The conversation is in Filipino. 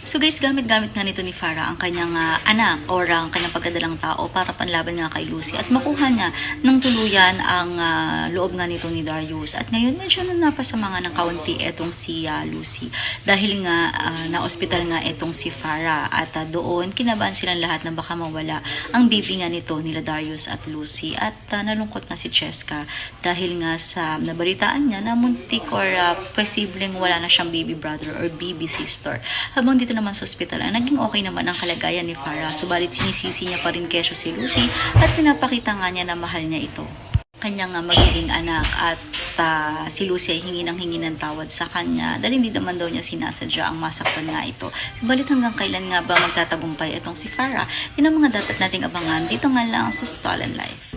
So guys, gamit-gamit nga nito ni Farah ang kanyang ah, anak or ang kanyang pagkadalang tao para panlaban nga kay Lucy at makuha niya ng tuluyan ang ah, loob nga nito ni Darius. At ngayon medyo na napasama nga ng kaunti etong si ah, Lucy dahil nga ah, na-hospital nga etong si Farah at ah, doon kinabahan silang lahat na baka mawala ang baby nga nito nila Darius at Lucy at ah, nalungkot nga si Cheska dahil nga sa nabalitaan niya na muntik or ah, posibleng wala na siyang baby brother or baby sister. Habang dito naman sa ospital, ang naging okay naman ang kalagayan ni Farah. Subalit sinisisi niya pa rin kesyo si Lucy at pinapakita nga niya na mahal niya ito kanyang magiging anak at ah, si Lucy ay hingi ng hingi ng tawad sa kanya dahil hindi naman daw niya sinasadya ang masaktan nga ito. Subalit hanggang kailan nga ba magtatagumpay itong si Farah? Yan ang mga dapat nating abangan dito nga lang sa Stolen Life.